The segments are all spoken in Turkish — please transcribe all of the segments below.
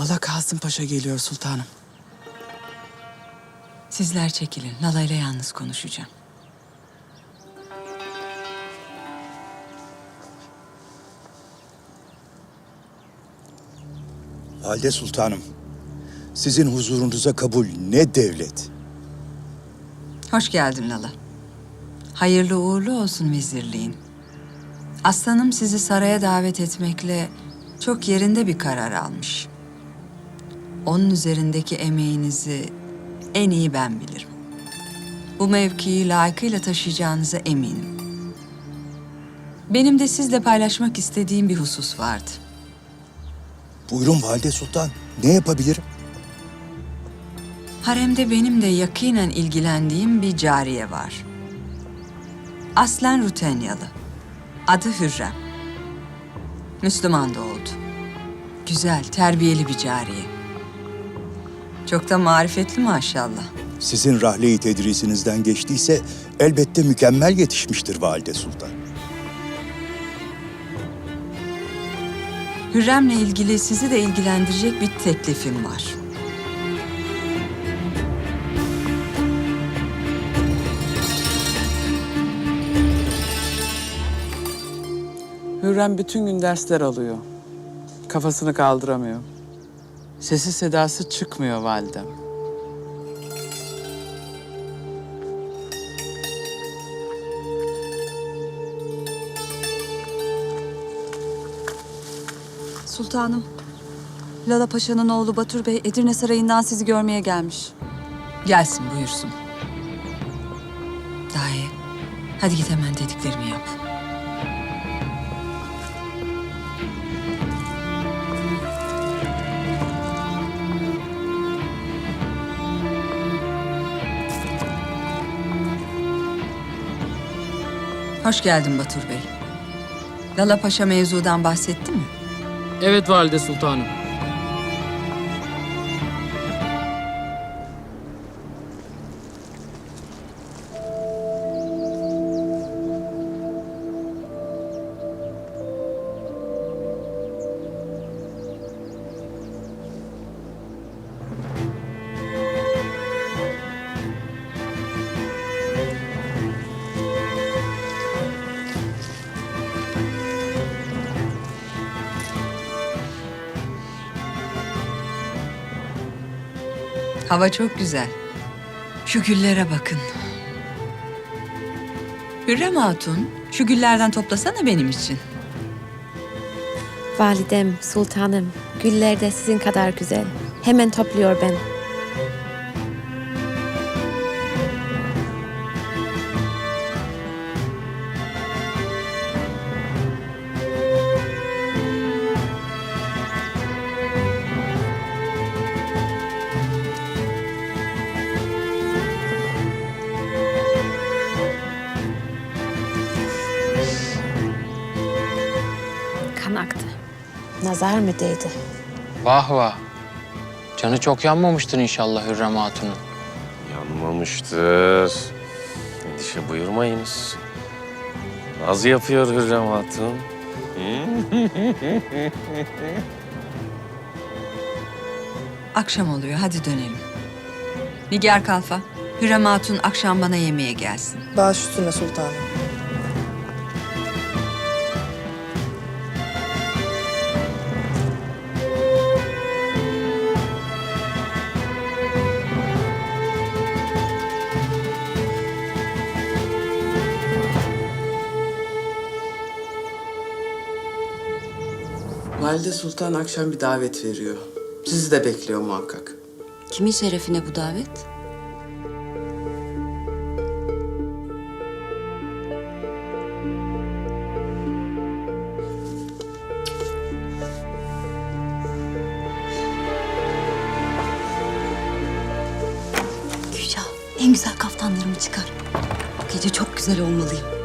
Lala Kasım Paşa geliyor sultanım. Sizler çekilin. Lala ile yalnız konuşacağım. Halide Sultanım, sizin huzurunuza kabul ne devlet. Hoş geldin Lala. Hayırlı uğurlu olsun vezirliğin. Aslanım sizi saraya davet etmekle çok yerinde bir karar almış. Onun üzerindeki emeğinizi en iyi ben bilirim. Bu mevkiyi layıkıyla taşıyacağınıza eminim. Benim de sizle paylaşmak istediğim bir husus vardı. Buyurun Valide Sultan, ne yapabilirim? Haremde benim de yakinen ilgilendiğim bir cariye var. Aslen Rutenyalı. Adı Hürrem. Müslüman da oldu. Güzel, terbiyeli bir cariye. Çok da marifetli maşallah. Sizin rahle-i tedrisinizden geçtiyse elbette mükemmel yetişmiştir Valide Sultan. Hürrem'le ilgili sizi de ilgilendirecek bir teklifim var. Hürrem bütün gün dersler alıyor. Kafasını kaldıramıyor. Sesi sedası çıkmıyor validem. Sultanım, Lala Paşa'nın oğlu Batur Bey Edirne Sarayı'ndan sizi görmeye gelmiş. Gelsin buyursun. Dahi, hadi git hemen dediklerimi yap. Hoş geldin Batur Bey. Lala Paşa mevzudan bahsetti mi? Evet valide sultanım. Hava çok güzel. Şu güllere bakın. Hürrem Hatun, şu güllerden toplasana benim için. Validem, sultanım, güller de sizin kadar güzel. Hemen topluyor ben. Kan aktı. Nazar mı değdi? Vah vah. Canı çok yanmamıştır inşallah Hürrem Hatun'un. Yanmamıştır. Endişe buyurmayınız. Naz yapıyor Hürrem Hatun. Akşam oluyor, hadi dönelim. Nigar Kalfa, Hürrem Hatun akşam bana yemeğe gelsin. Baş üstüne sultanım. Valide Sultan akşam bir davet veriyor. Sizi de bekliyor muhakkak. Kimin şerefine bu davet? Gülşah, en güzel kaftanlarımı çıkar. Bu gece çok güzel olmalıyım.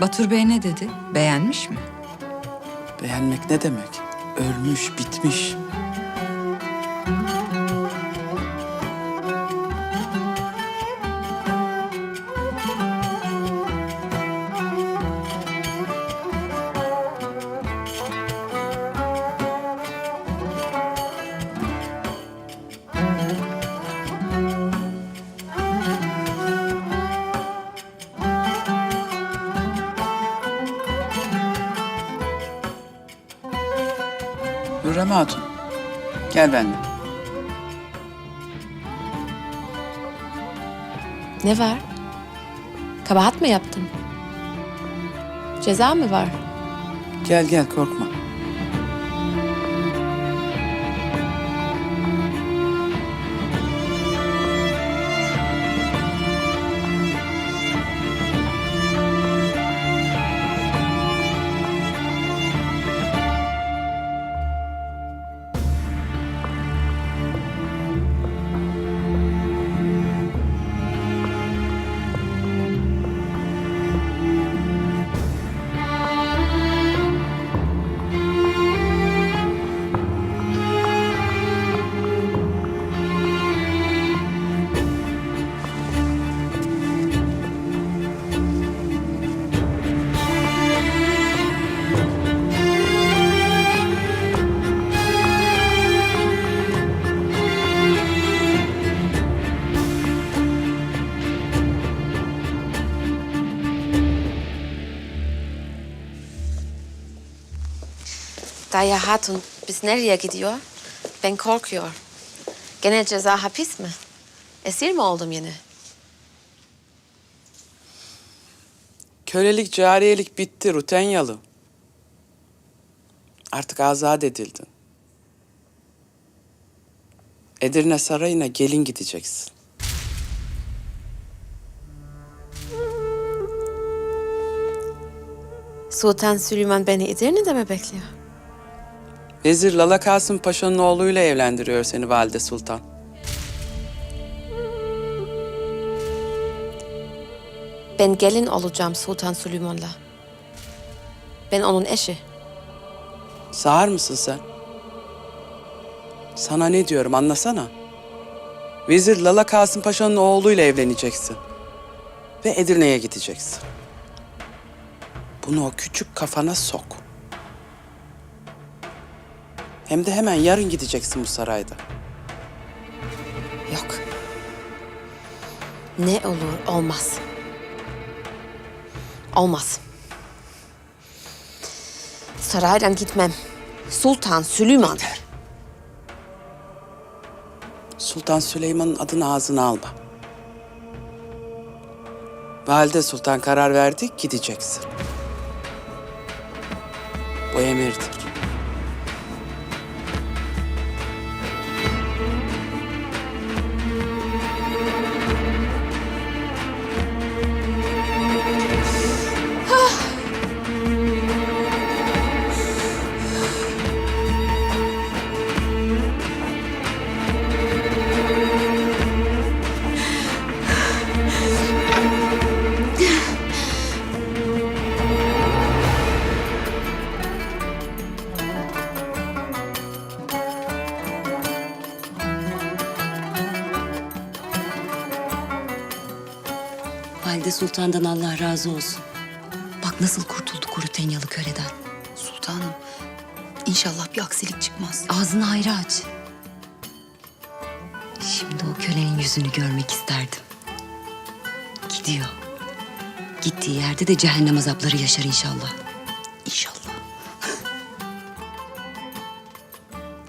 Batur Bey ne dedi? Beğenmiş mi? Beğenmek ne demek? Ölmüş, bitmiş. Hürrem Hatun, gel benimle. Ne var? Kabahat mı yaptım? Ceza mı var? Gel gel korkma. Daya Hatun, biz nereye gidiyor? Ben korkuyor. Gene ceza hapis mi? Esir mi oldum yine? Kölelik, cariyelik bitti Rutenyalı. Artık azat edildin. Edirne Sarayı'na gelin gideceksin. Sultan Süleyman beni Edirne'de mi bekliyor? Vezir Lala Kasım Paşa'nın oğluyla evlendiriyor seni Valide Sultan. Ben gelin olacağım Sultan Süleyman'la. Ben onun eşi. Sağır mısın sen? Sana ne diyorum anlasana. Vezir Lala Kasım Paşa'nın oğluyla evleneceksin. Ve Edirne'ye gideceksin. Bunu o küçük kafana sok. Hem de hemen yarın gideceksin bu sarayda. Yok. Ne olur olmaz. Olmaz. Saraydan gitmem. Sultan Süleyman. Sultan Süleyman'ın adını ağzına alma. Valide Sultan karar verdi, gideceksin. Bu emirdir. Valide Sultan'dan Allah razı olsun. Bak nasıl kurtulduk o Rütenyalı köleden. Sultanım, inşallah bir aksilik çıkmaz. Ağzını hayra aç. Şimdi o kölenin yüzünü görmek isterdim. Gidiyor. Gittiği yerde de cehennem azapları yaşar inşallah. İnşallah.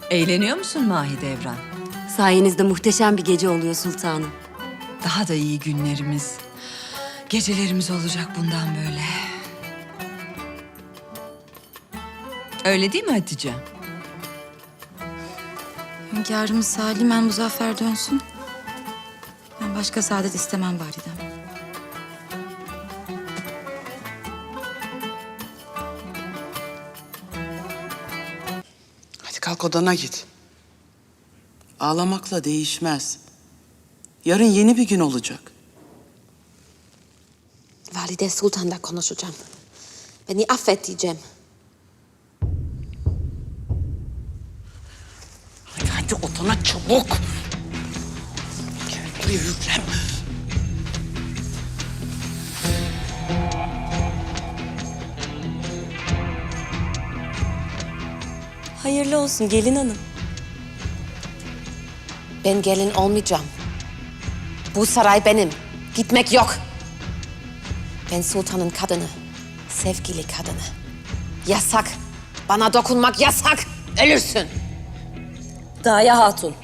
Eğleniyor musun Mahidevran? Sayenizde muhteşem bir gece oluyor sultanım. Daha da iyi günlerimiz, gecelerimiz olacak bundan böyle. Öyle değil mi Hatice? Hünkârımız salimen muzaffer dönsün. Ben başka saadet istemem validem. Hadi kalk odana git. Ağlamakla değişmez. Yarın yeni bir gün olacak. Valide Sultan'la konuşacağım. Beni affet diyeceğim. Hadi, hadi odana çabuk. Gel buraya Hürrem. Hayırlı olsun gelin hanım. Ben gelin olmayacağım. Bu saray benim. Gitmek yok. Ben sultanın kadını. Sevgili kadını. Yasak. Bana dokunmak yasak. Ölürsün. Daya Hatun.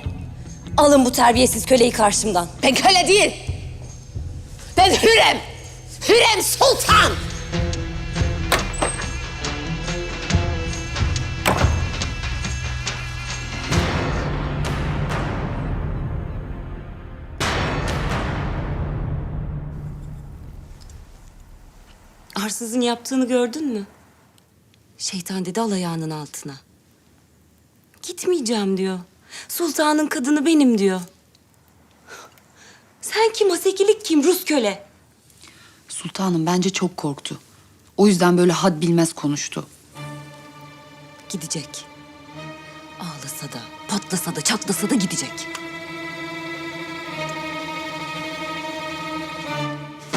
Alın bu terbiyesiz köleyi karşımdan. Ben köle değil. Ben Hürrem. Hürrem Sultan. Arsızın yaptığını gördün mü? Şeytan dedi al ayağının altına. Gitmeyeceğim diyor. Sultanın kadını benim diyor. Sen kim? Hasekilik kim? Rus köle. Sultanım bence çok korktu. O yüzden böyle had bilmez konuştu. Gidecek. Ağlasa da, patlasa da, çatlasa da gidecek.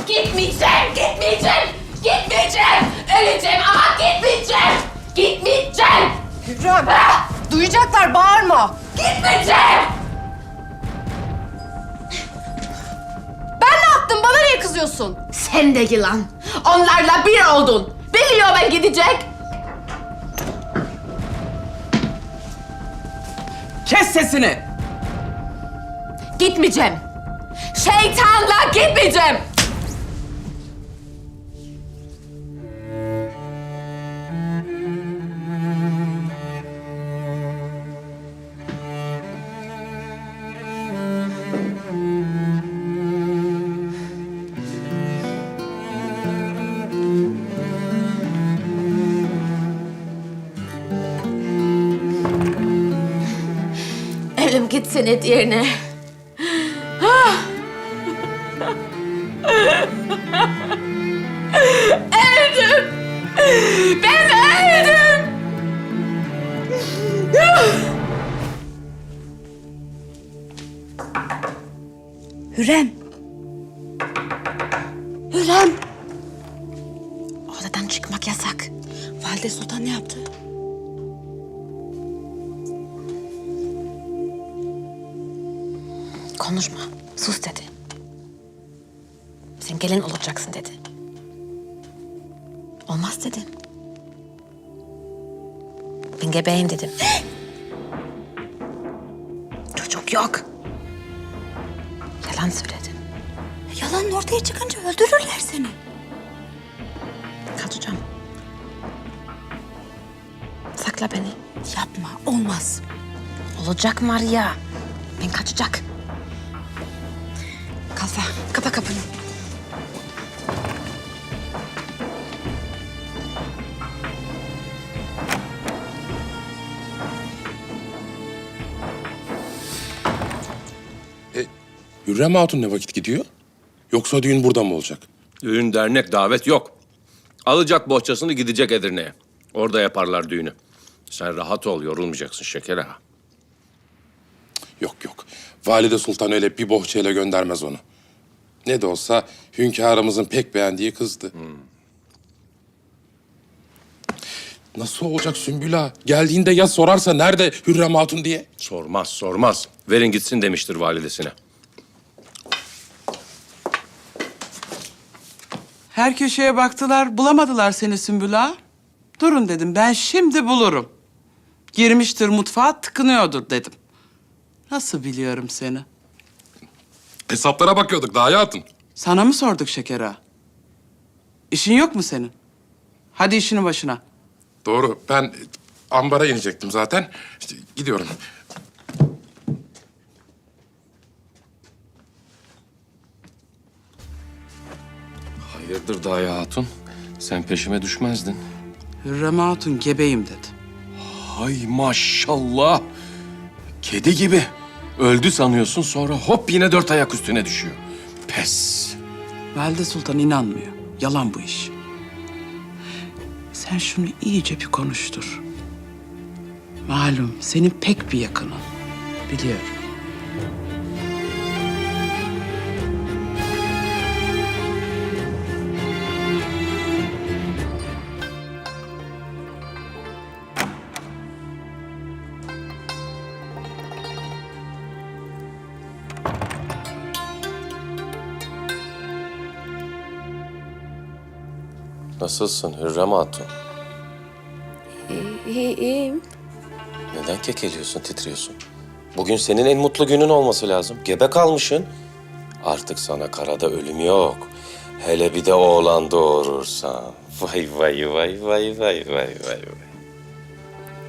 Gitmeyeceğim, gitmeyeceğim, gitmeyeceğim. Öleceğim ama gitmeyeceğim. Gitmeyeceğim. Hürrem. Duyacaklar, bağırma. Gitmeyeceğim. Ben ne yaptım? Bana niye kızıyorsun? Sen de yılan. Onlarla bir oldun. Biliyor ben gidecek. Kes sesini. Gitmeyeceğim. Şeytanla gitmeyeceğim. Ölüm gitsin et yerine. öldüm. Ben öldüm. Hürrem. Hürrem. Odadan çıkmak yasak. Valide Sultan ne yaptı? Konuşma. Sus dedi. Sen gelin olacaksın dedi. Olmaz dedim. Ben gebeyim dedim. Çocuk yok. Yalan söyledim. Yalan ortaya çıkınca öldürürler seni. Kaçacağım. Sakla beni. Yapma, olmaz. Olacak Maria. Ben kaçacak. Hürrem Hatun ne vakit gidiyor? Yoksa düğün burada mı olacak? Düğün dernek davet yok. Alacak bohçasını gidecek Edirne'ye. Orada yaparlar düğünü. Sen rahat ol, yorulmayacaksın şeker ağa. Yok yok. Valide Sultan öyle bir bohçayla göndermez onu. Ne de olsa hünkârımızın pek beğendiği kızdı. Nasıl olacak Sümbül Ağa? Geldiğinde ya sorarsa nerede Hürrem Hatun diye? Sormaz, sormaz. Verin gitsin demiştir validesine. Her köşeye baktılar, bulamadılar seni Sümbül Ağa. Durun dedim, ben şimdi bulurum. Girmiştir mutfağa, tıkınıyordur dedim. Nasıl biliyorum seni? Hesaplara bakıyorduk daha Hatun. Sana mı sorduk Şeker Ağa? İşin yok mu senin? Hadi işinin başına. Doğru. Ben ambara inecektim zaten. İşte gidiyorum. Hayırdır Daya Hatun? Sen peşime düşmezdin. Hürrem Hatun gebeyim dedi. Hay maşallah. Kedi gibi. Öldü sanıyorsun sonra hop yine dört ayak üstüne düşüyor. Pes. Valide Sultan inanmıyor. Yalan bu iş. Sen şunu iyice bir konuştur. Malum senin pek bir yakının. Biliyorum. Nasılsın Hürrem Hatun? İyi, iyiyim. Neden kekeliyorsun, titriyorsun? Bugün senin en mutlu günün olması lazım. Gebe kalmışsın. Artık sana karada ölüm yok. Hele bir de oğlan doğurursan. Vay vay vay vay vay vay vay vay.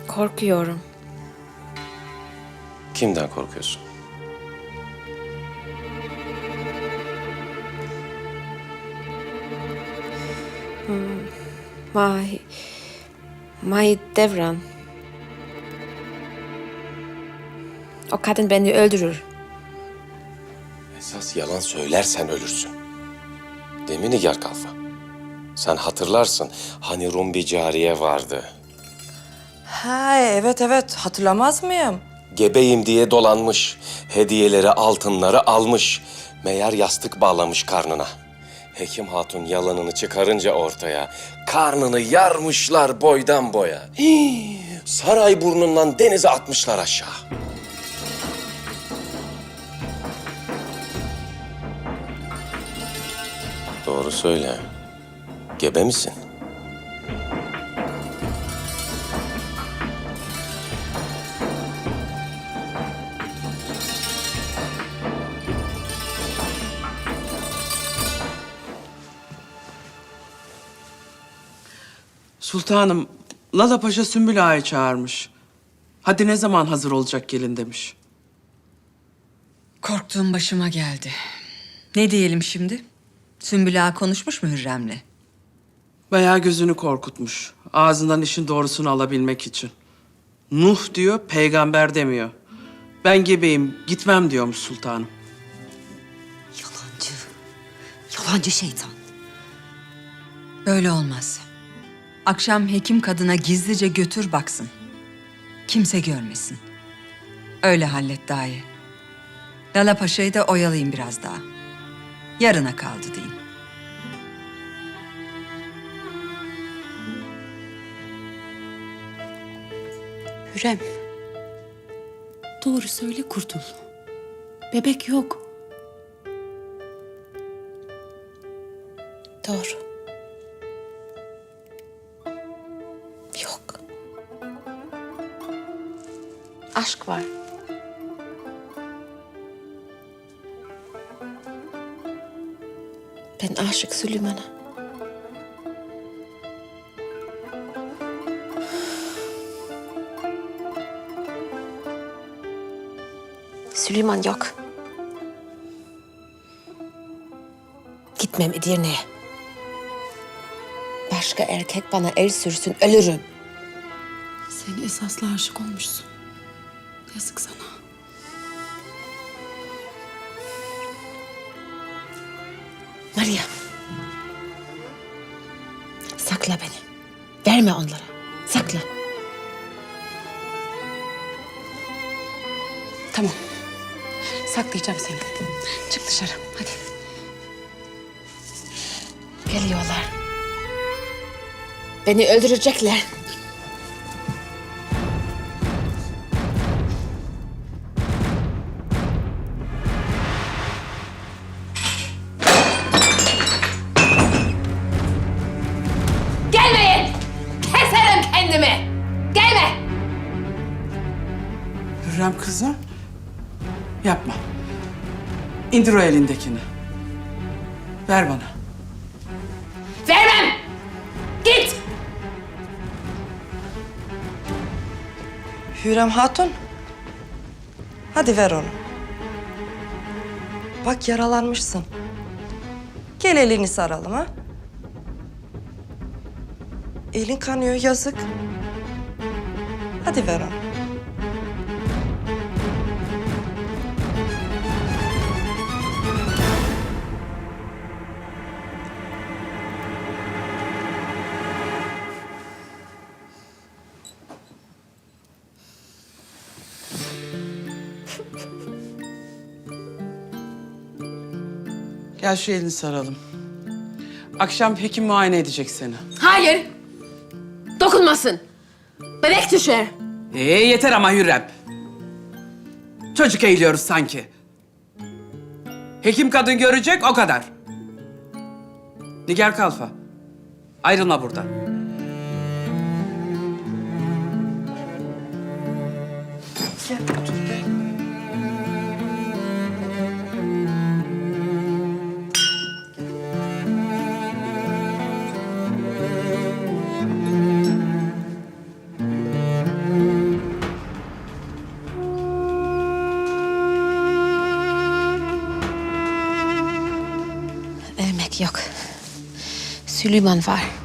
Korkuyorum. Kimden korkuyorsun? May... May Devran. O kadın beni öldürür. Esas yalan söylersen ölürsün. Değil mi Nigar Kalfa? Sen hatırlarsın hani Rum bir cariye vardı. Ha evet evet hatırlamaz mıyım? Gebeyim diye dolanmış. Hediyeleri, altınları almış. Meğer yastık bağlamış karnına. Hekim hatun yalanını çıkarınca ortaya karnını yarmışlar boydan boya. Hii, saray burnundan denize atmışlar aşağı. Doğru söyle. Gebe misin? Sultanım, Lala Paşa Sümbül Ağa'yı çağırmış. Hadi ne zaman hazır olacak gelin demiş. Korktuğum başıma geldi. Ne diyelim şimdi? Sümbül Ağa konuşmuş mu Hürrem'le? Bayağı gözünü korkutmuş. Ağzından işin doğrusunu alabilmek için. Nuh diyor, peygamber demiyor. Ben gebeyim, gitmem diyormuş sultanım. Yalancı. Yalancı şeytan. Böyle olmaz. Akşam hekim kadına gizlice götür baksın. Kimse görmesin. Öyle hallet daha iyi. Lala Paşa'yı da oyalayın biraz daha. Yarına kaldı deyin. Hürrem. Doğru söyle kurtul. Bebek yok. Doğru. Aşk var. Ben aşık Süleyman'a. Süleyman yok. Gitmem Edirne'ye. Başka erkek bana el sürsün ölürüm. Sen esaslı aşık olmuşsun. Yazık sana. Maria. Sakla beni. Verme onlara. Sakla. Tamam. Saklayacağım seni. Çık dışarı. Hadi. Geliyorlar. Beni öldürecekler. İndir o elindekini. Ver bana. Vermem! Git! Hürrem Hatun. Hadi ver onu. Bak yaralanmışsın. Gel elini saralım ha. Elin kanıyor yazık. Hadi ver onu. Gel şu elini saralım. Akşam hekim muayene edecek seni. Hayır. Dokunmasın. Bebek düşer. Ee yeter ama Hürrem. Çocuk eğiliyoruz sanki. Hekim kadın görecek o kadar. Nigar Kalfa. Ayrılma buradan. Gel Süleyman var.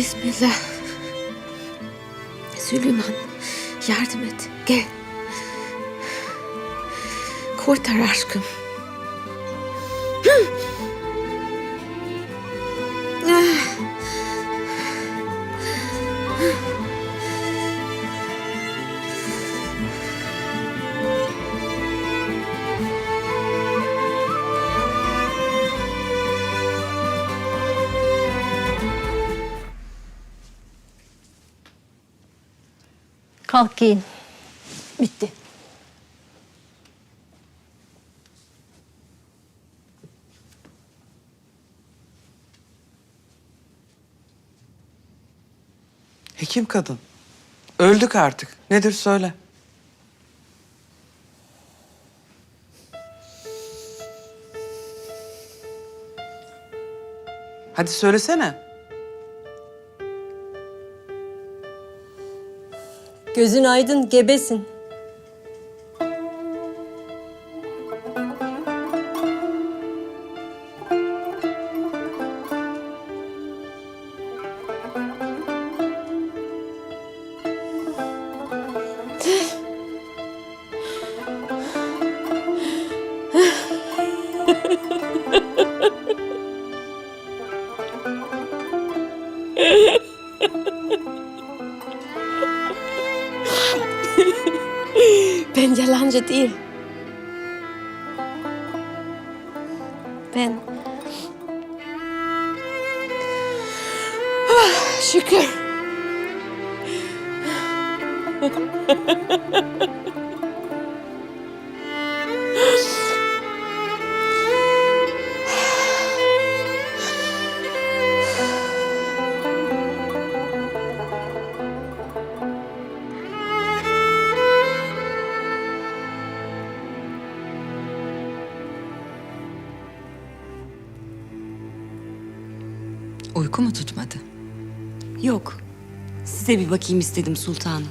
Bismillah. Süleyman yardım et. Gel. Kurtar aşkım. Giyin. Bitti. Hekim kadın. Öldük artık. Nedir söyle. Hadi söylesene. Gözün aydın, gebesin. Yok. Size bir bakayım istedim sultanım.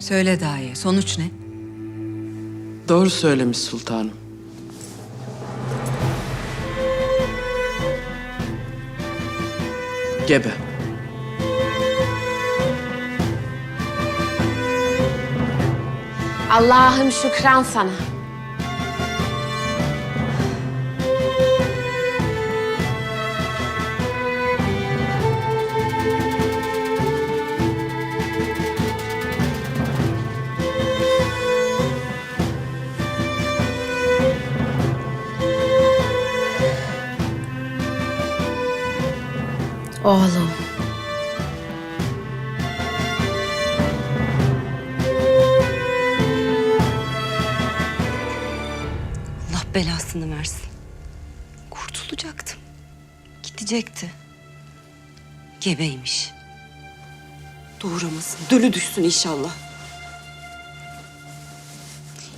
Söyle dahi, sonuç ne? Doğru söylemiş sultanım. Gebe. Allah'ım şükran sana. Oğlum. Gidecekti. Gebeymiş. Doğuramasın. Dölü düşsün inşallah.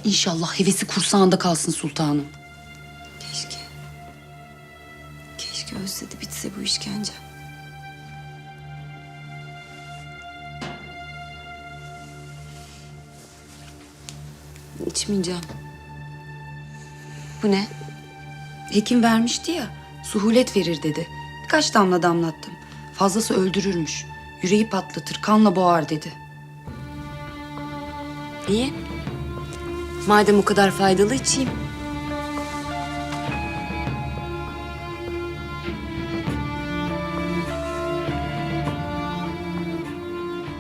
İnşallah hevesi kursağında kalsın sultanım. Keşke. Keşke ölse de bitse bu işkence. İçmeyeceğim. Bu ne? Hekim vermişti ya, suhulet verir dedi. Birkaç damla damlattım. Fazlası öldürürmüş. Yüreği patlatır, kanla boğar dedi. İyi. Madem o kadar faydalı içeyim.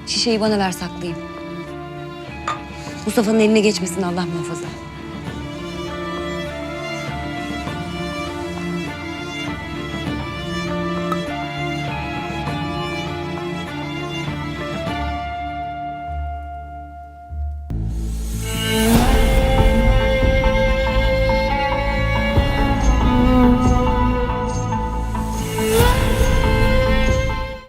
Şişeyi bana ver saklayayım. Mustafa'nın eline geçmesin Allah muhafaza.